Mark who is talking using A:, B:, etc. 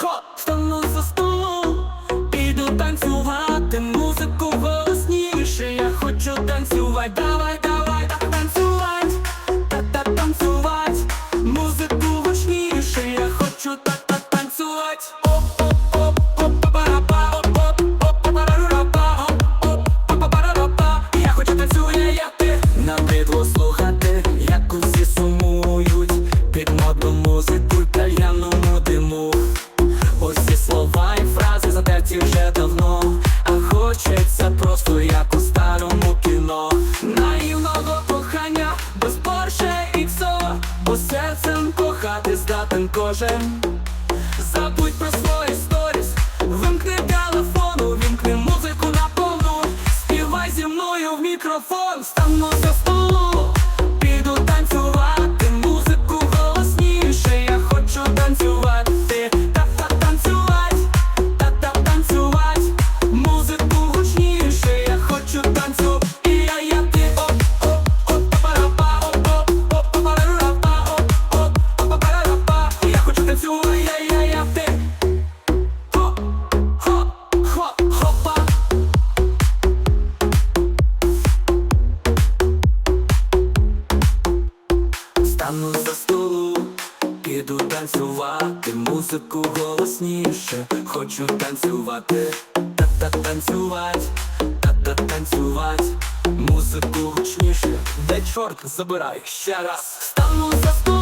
A: хо, стану за столом, піду танцювати, музику голосніше, я хочу танцювати, давай, давай, так танцювати, та та танцювати, музику гучніше, я хочу так та танцювати. Па-па-ра-ра-па. Я хочу танцює, як ти. Набридло слухати, як усі Під модну музику й кальяному Усі слова і фрази затерті вже давно. А хочеться просто як у старому кіно. Наївного кохання, без Порше і КСО Бо серцем кохати здатен кожен. Забудь про свої сторіс, вимкни телефон, увімкни музику на повну Співай зі мною в мікрофон, стану за Стану за столу, піду танцювати, музику голосніше, хочу танцювати, та-та танцювати, та-та танцювати, музику гучніше, де чорт забирай ще раз. Стану за столу.